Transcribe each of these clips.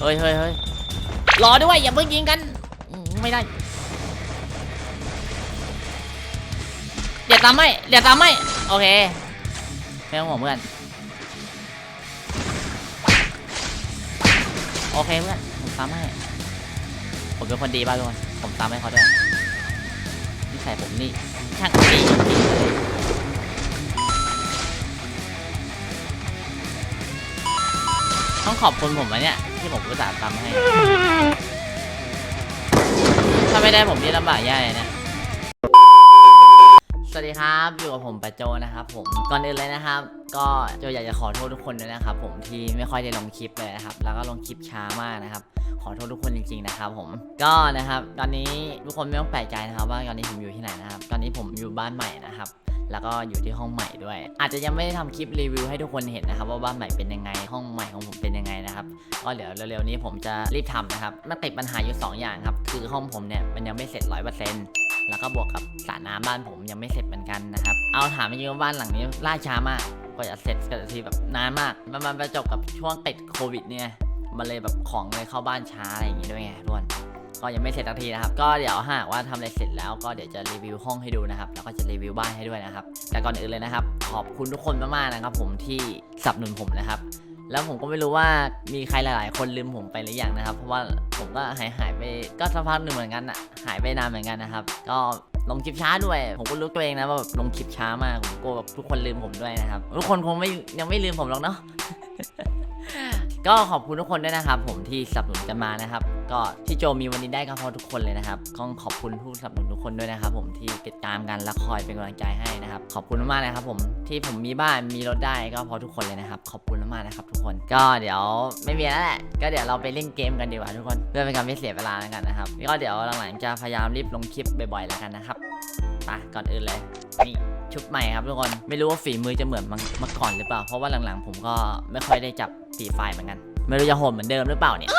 เฮ้ยเฮ้ยเฮ้ยรอด้วยอย่าเพิ่งยิงกันอืมไม่ได้ เดี๋ยวตามไม่เดี๋ยวตามไม่โอเคไม่ต้องห่วงเพื่อนโอเคเพื่อนผมตามให้ผมเป็นคนดีป่ะทุกคนผมตามให้เขาด้วยนิสัยผมนี่ช่างดีจริงๆเลยต้องขอบคุณผมนะเนี่ย ที่ผมอุตส่าห์ตามให้ ถ้าไม่ได้ผมนี่ลำบากแย่เลยนี่ยสวัสดีครับ อยู่กับผมปะโจนะครับผม ก่อนอื่นเลยนะครับ ก็โจอยากจะขอโทษทุกคนด้วยนะครับ ผมที่ไม่ค่อยได้ลงคลิปเลยนะครับ แล้วก็ลงคลิปช้ามากนะครับ ขอโทษทุกคนจริงๆนะครับ ผม ก็นะครับ ตอนนี้ทุกคนไม่ต้องแปลกใจนะครับ ว่าตอนนี้ผมอยู่ที่ไหนนะครับ ตอนนี้ผมอยู่บ้านใหม่นะครับ แล้วก็อยู่ที่ห้องใหม่ด้วย อาจจะยังไม่ได้ทำคลิปรีวิวให้ทุกคนเห็นนะครับว่าบ้านใหม่เป็นยังไงห้องใหม่ของผมเป็นยังไงนะครับก็เดี๋ยวเร็วๆนี้ผมจะรีบทำนะครับมันติดปัญหาอยู่ 2 อย่างครับคือห้องผมเนี่ยมันยังไม่เสร็จร้อยเปอร์เซ็นต์แล้วก็บวกกับสระน้ำบ้านผมยังไม่เสร็จเหมือนกันนะครับเอาถามจริงๆว่าบ้านหลังนี้ล่าช้ามากกว่าจะเสร็จกันทีแบบนานมาก มันมันประจบกับช่วงติดโควิดเนี่ยมันเลยแบบของเลยเข้าบ้านช้าอะไรอย่างงี้ด้วยไงทุกคน ก็ยังไม่เสร็จสักทีนะครับ ก็เดี๋ยวหากว่าทำอะไรเสร็จแล้วก็เดี๋ยวจะรีวิวห้องให้ดูนะครับ แล้วก็จะรีวิวบ้านให้ด้วยนะครับ แต่ก่อนอื่นเลยนะครับ ขอบคุณทุกคนมากๆนะครับ ผมที่สนับสนุนผมนะครับ แล้วผมก็ไม่รู้ว่ามีใครหลาย ๆ คนลืมผมไปหรือยังนะครับ เพราะว่าผมก็หายหายไปก็สักพักหนึ่งเหมือนกันอะหายไปนานเหมือนกันนะครับ ก็ลงคลิปช้าด้วย ผมก็รู้ตัวเองนะว่าแบบลงคลิปช้ามาก ผมกลัวแบบทุกคนลืมผมด้วยนะครับ ทุกคนคงไม่ยังไม่ลืมผมหรอกเนาะ ก็ขอบคุณทุกคนด้วยนะครับ ผมที่สนับสนุนกันมานะครับ ก็ที่โจมีวันนี้ได้ก็เพราะทุกคนเลยนะครับก็ขอบคุณผู้สนับสนุนทุกคนด้วยนะครับ ผมที่ติดตามกันและคอยเป็นกำลังใจให้นะครับ ขอบคุณมากนะครับ ผมที่ผมมีบ้านมีรถได้ก็เพราะทุกคนเลยนะครับ ขอบคุณมากนะครับ ทุกคนก็เดี๋ยวไม่มีแล้วแหละก็เดี๋ยวเราไปเล่นเกมกันดีกว่าทุกคนเพื่อเป็นการไม่เสียเวลาแล้วกันนะครับก็เดี๋ยวหลังๆจะพยายามรีบลงคลิปบ่อยๆแล้วกันนะครับไปก่อนอื่นเลยนี่ชุดใหม่ครับทุกคนไม่รู้ว่าฝีมือจะเหมือนเมื่อก่อนหรือเปล่า เพราะว่าหลังๆ ผมก็ไม่ค่อยได้จับตีไฟเหมือนกัน ไม่รู้จะโหดเหมือนเดิมหรือเปล่าเนี่ย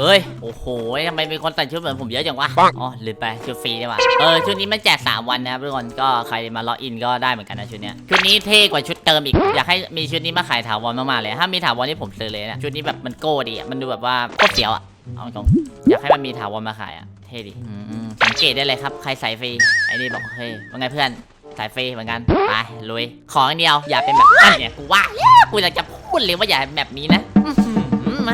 เฮ้ย โอ้โหทำไมมีคนแต่งชุดเหมือนผมเยอะจังวะ อ๋อลืมไปชุดฟรีดีกว่าเออ ชุดนี้มันแจก 3 วันนะครับทุกคน ก็ใครมาล็อกอินก็ได้เหมือนกันนะชุดเนี้ย ชุดนี้เท่กว่าชุดเติมอีก อยากให้มีชุดนี้มาขายถาวรมากๆเลย ถ้ามีถาวรที่ผมซื้อเลยนะ ชุดนี้แบบมันโก้ดีอะมันดูแบบว่าโคตรเสียวอะเอาตรงอยากให้มันมีถาวรมาขายอะเท่ดีอืมสังเกตได้เลยครับ ใครใส่ฟรี ไอ้นี่บอกเฮ้ยว่าไงเพื่อนสายฟรีเหมือนกัน ไปลุย ขออย่างเดียว อย่าเป็นแบบอันเนี่ย กูว่าแล้วกูอยากจะพูดเลยว่าอย่าแบบนี้นะอื้อหือ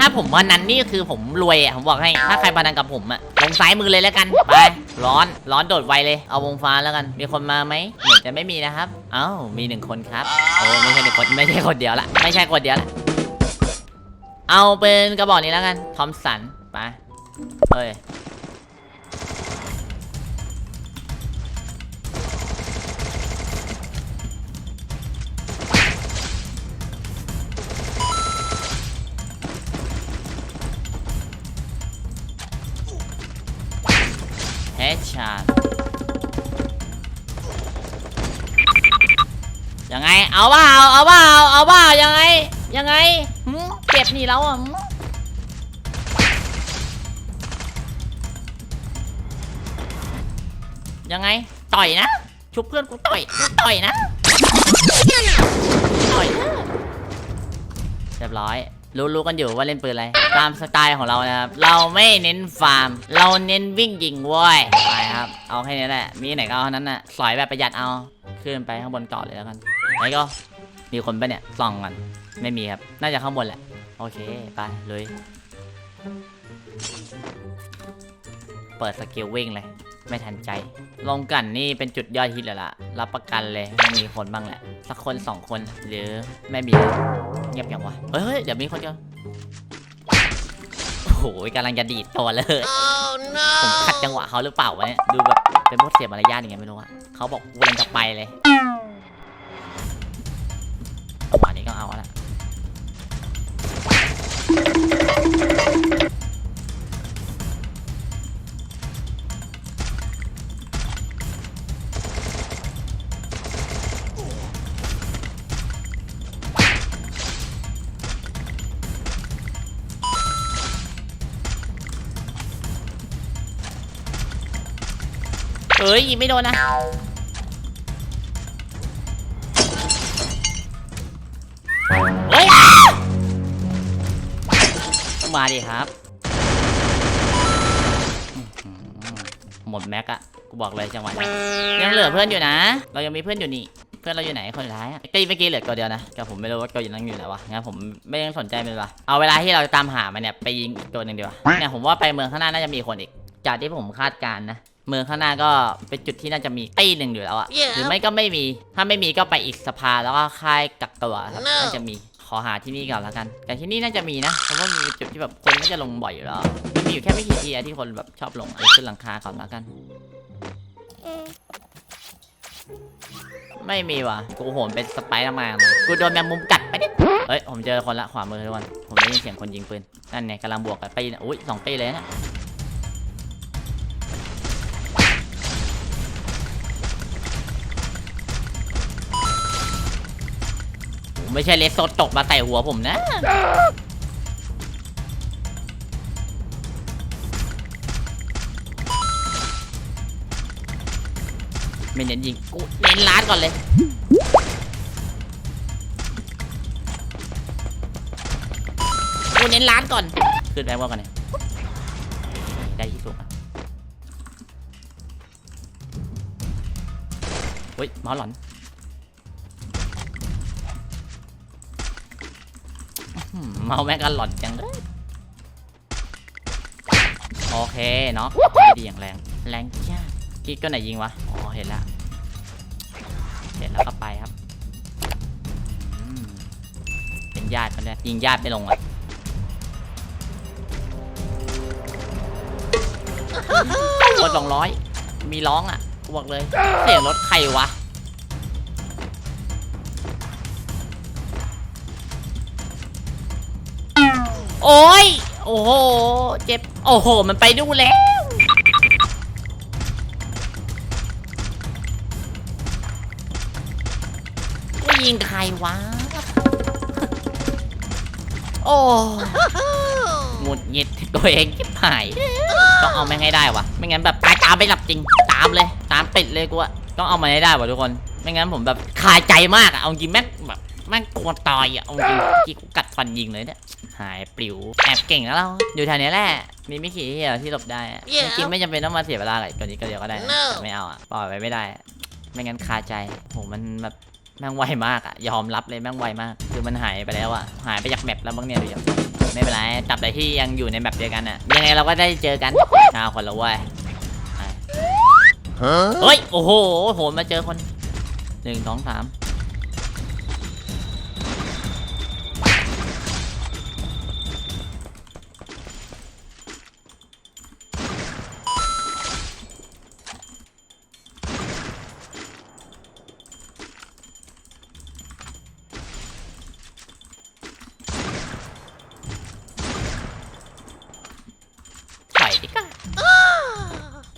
ถ้าผมวันนั้นนี่คือผมรวยอะผมบอกให้ถ้าใครพนันกับผมอะลงซ้ายมือเลยแล้วกันไปร้อนร้อนโดดไวเลย เอาวงฟ้าแล้วกัน มีคนมาไหมเหมือนจะไม่มีนะครับเอ้ามีหนึ่งคนครับโอ้ไม่ใช่หนึ่งคนไม่ใช่คนเดียวละไม่ใช่คนเดียวละเอาเป็นกระบอกนี้แล้วกันทอมสันไปเฮ้ย ยังไง เอาว่าเอาเอาว่าเอาเอาว่ายังไง ยังไงหืมเจ็บนี่แล้วอะยังไง ต่อยนะ ชุบเพื่อนกูต่อยต่อยนะต่อยนะเรียบร้อย รู้รู้กันอยู่ว่าเล่นปืนอะไร ตามสไตล์ของเรานะครับ เราไม่เน้นฟาร์ม เราเน้นวิ่งยิงเว้ยไปครับ เอาแค่นี้แหละ มีไหนก็เอาเท่านั้นน่ะสอยแบบประหยัดเอา ขึ้นไปข้างบนเกาะเลยแล้วกัน ไหนก็มีคนปะเนี่ยส่องกันไม่มีครับ น่าจะข้างบนแหละ โอเค ไปลุยเปิดสกิลวิ่งเลย ไม่ทันใจ ลงกันนี่เป็นจุดยอดฮิตเลยล่ะ รับประกันเลยต้องมีคนบ้างแหละ สักคนสองคนหรือไม่มีเงียบยังวะเฮ้ยเฮ้ยเดี๋ยวมีคนเดียวโอ้โหกำลังจะดีดตัวเลยผมขัดจังหวะเขาหรือเปล่าวะเนี่ย ดูแบบเป็นพวกเสียมารยาทยังไงไม่รู้อะเขาบอกกูกำลังจะไปเลย เฮ้ยยิงไม่โดนนะ เฮ้ยมาดิครับ หมดแม็กอะกูบอกเลยจังหวะนี้ยังเหลือเพื่อนอยู่นะ เรายังมีเพื่อนอยู่นี่ เพื่อนเราอยู่ไหนคนสุดท้ายอะตีเมื่อกี้เหลือตัวเดียวนะแต่ผมไม่รู้ว่าตัวอยู่นั่งอยู่ไหนวะ งั้นผมไม่ยังสนใจมันวะเอาเวลาที่เราตามหามันเนี่ยไปยิงอีกตัวหนึ่งดีกว่าเนี่ยผมว่าไปเมืองข้างหน้าน่าจะมีคนอีก จากที่ผมคาดการณ์นะ เมืองข้างหน้าก็เป็นจุดที่น่าจะมีตีหนึ่งอยู่แล้วอะหรือไม่ก็ไม่มี ถ้าไม่มีก็ไปอีกสภาแล้วก็ค่ายกักตัวครับน่าจะมีขอหาที่นี่ก่อนแล้วกัน แต่ที่นี่น่าจะมีนะเพราะว่ามีจุดที่แบบคนน่าจะลงบ่อยอยู่แล้วมันมีอยู่แค่ไม่กี่ที่อะที่คนแบบชอบลงไปขึ้นหลังคาก่อนแล้วกัน ไม่มีว่ะกูโหนเป็นสไปเดอร์แมนเลยกูโดนแมงมุมกัดไปดิเฮ้ยผมเจอคนละขวามือทุกคนผมได้ยินเสียงคนยิงปืนนั่นไงกำลังบวกกับตีนะอุ้ยสองตีเลยนะ ไม่ใช่เลสโซตกมาใส่หัวผมนะ ไม่เน้นยิงกูเน้นล้านก่อนเลย กูเน้นล้านก่อน ขึ้นแบงค์ว่ากันเนี่ยได้ที่สุดอะเฮ้ยมาหลอน เมาแม่งก็หลอนจังเลยโอเคเนาะดีอย่างแรง แรงจ้ากิ๊กก็ไหนยิงวะ อ๋อ เห็นแล้วเห็นแล้วก็ไปครับ เป็นญาติมันเลยยิงญาติไม่ลงอะรถสองร้อย มีร้องอะบอกเลย เสียงรถใครวะ โอ้ย โอ้โห เจ็บ โอ้โห มันไปดูแล้วว่ายิงใครวะ โอ้หงุดหงิดตัวเองจิบหาย ต้องเอาแม่งให้ได้วะไม่งั้นแบบตายตามไปหลับจริง ตามเลย ตามติดเลยกูอะต้องเอามาให้ได้วะทุกคน ไม่งั้นผมแบบคาใจมากอะเอาจริงแม่งแบบ แม่งกลัวตายอะเอาจริงกี่กูกัดฟันยิงเลยเนี่ย หายปลิว แอบเก่งแล้วเรา อยู่แถวเนี้ยแหละ มีไม่กี่ที่เดียวที่หลบได้อะจริงๆไม่จำเป็นต้องมาเสียเวลากับตัวนี้ก็เดียวก็ได้นะแต่ไม่เอาอะปล่อยไว้ไม่ได้อะไม่งั้นคาใจโหมันแบบแม่งไวมากอะยอมรับเลยแม่งไวมาก คือมันหายไปแล้วอะหายไปจากแมปแล้วบ้างเนี่ยดูอย่างไม่เป็นไรตับใดที่ยังอยู่ในแมปเดียวกันอะยังไงเราก็ได้เจอกันอ้าวคนละเว้ยไปเฮ้ย โอ้โหโหนมาเจอคนหนึ่งสองสาม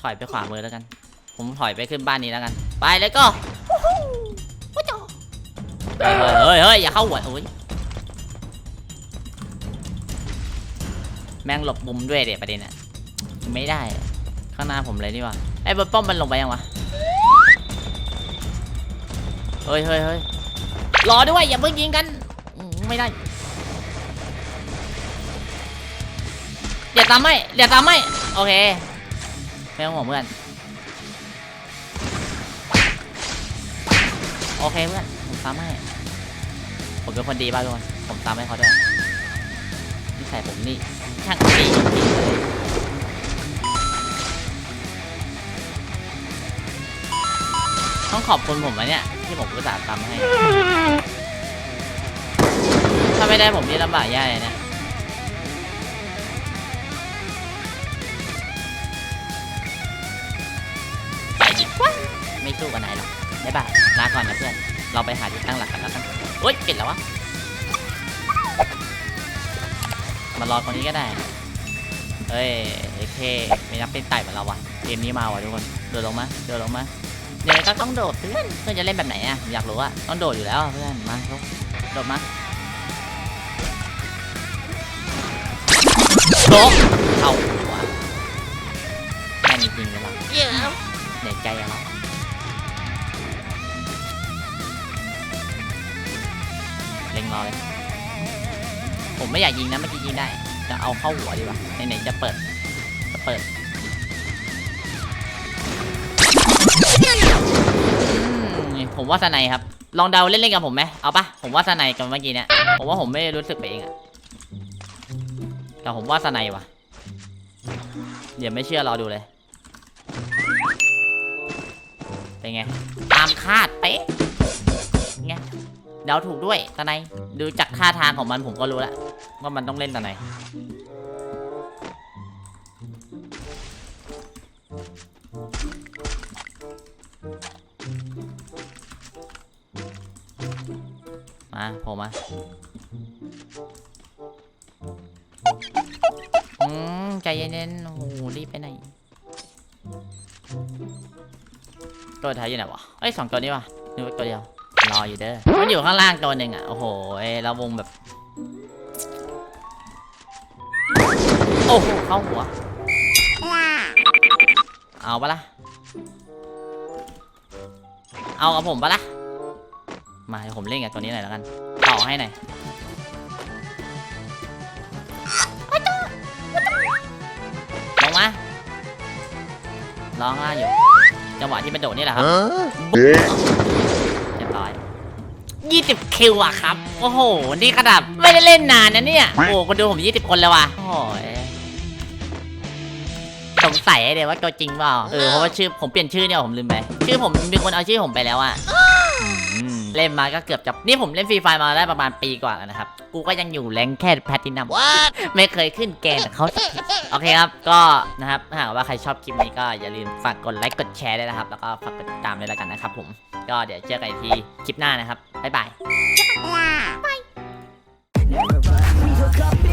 ถอยไปขวามือแล้วกัน ผมถอยไปขึ้นบ้านนี้แล้วกัน ไปเลยก็เฮ้ยเฮ้ยเฮ้ยอย่าเข้าหัวโอ้ยแม่งหลบมุมด้วยเดี๋ยวประเด็นอะไม่ได้อะข้างหน้าผมเลยนี่หว่าไอ้บนป้อมมันลงไปยังวะเฮ้ยเฮ้ยเฮ้ยรอด้วยอย่าเพิ่งยิงกันอืมไม่ได้เดี๋ยวตามไม่เดี๋ยวตามไม่โอเค ไม่ต้องห่วงเพื่อน โอเคเพื่อน ผมตามให้ ผมเป็นคนดีบ้างทุกคน ผมตามให้เขาด้วยนิสัยผมนี่ ช่างดีต้องขอบคุณผมนะเนี่ย ที่ผมอุตส่าห์ตามให้ ถ้าไม่ได้ผมนี่ลำบากแย่เลยเนี่ย สู้กันไหนหรอกบ๊ายบายลาก่อนนะเพื่อน เราไปหาที่ตั้งหลักกันแล้วกันเฮ้ยปิดแล้ววะ มารอตรงนี้ก็ได้เฮ้ยโอเคไม่นับเป็นไต่เหมือนเราวะเกมนี้มาว่ะทุกคน โดดลงมา โดดลงมาเดี๋ยวก็ต้องโดดเพื่อน เพื่อนจะเล่นแบบไหนอะผมอยากรู้อะต้องโดดอยู่แล้วเพื่อน มาลุกโดดมาโดดเข้าหัวแม่นจริงๆเลยเราเหนื่อยใจอะเนา เรอเลยผมไม่อยากยิงนะเมื่อกี้ยิงได้ จะเอาเข้าหัวดีกว่าไหนๆจะเปิด จะเปิดผมว่าสไนครับ ลองเดาเล่นๆกับผมไหมเอาปะผมว่าสไนกับเมื่อกี้เนี่ย ผมว่าผมไม่รู้สึกไปเองอะแต่ผมว่าสไนว่ะ เดี๋ยวไม่เชื่อรอดูเลย เป็นไง ตามคาดเป๊ะไง เดาถูกด้วยตาไนดูจากท่าทางของมันผมก็รู้แล้วว่ามันต้องเล่นตาไนมาผมมาอืมใจเย็นๆโอ้โหรีบไปไหนตัวท้ายอยู่ไหนวะเอ้ยสองตัวนี้วะนึกว่าตัวเดียว รออยู่เด้อมันอยู่ข้างล่างตัวหนึ่งอะ โอ้โหเราวงแบบ โอ้โหเข้าหัว เอาปะล่ะ เอากับผมปะล่ะ มาเดี๋ยวผมเล่นกับตัวนี้หน่อยแล้วกัน ต่อให้หน่อยลงมาร้องล่างอยู่ จังหวะที่มันโดดนี่แหละครับ รียบร้อย20คิวอะครับ โอ้โห นี่ขนาดไม่ได้เล่นนานนะเนี่ย โอ้โหคนดูผม20คนแล้วว่ะโอ้ยสงสัยเดี๋ยวว่าตัวจริงเปล่า เออ เพราะว่าชื่อผมเปลี่ยนชื่อเนี่ยผมลืมไป ชื่อผมมีคนเอาชื่อผมไปแล้วอะ เล่นมาก็เกือบจะนี่ผมเล่นฟรีไฟมาได้ประมาณปีกว่าแล้วนะครับ กูก็ยังอยู่แรงแค่แพทินัมไม่เคยขึ้นแกนเขาสักทีโอเคครับ ก็นะครับหากว่าใครชอบคลิปนี้ก็อย่าลืมฝากกดไลค์กดแชร์ด้วยนะครับ แล้วก็ฝากกดติดตามด้วยแล้วกันนะครับ ผม ก็เดี๋ยวเจอกันที่คลิปหน้านะครับบ๊ายบาย Never run. We hook.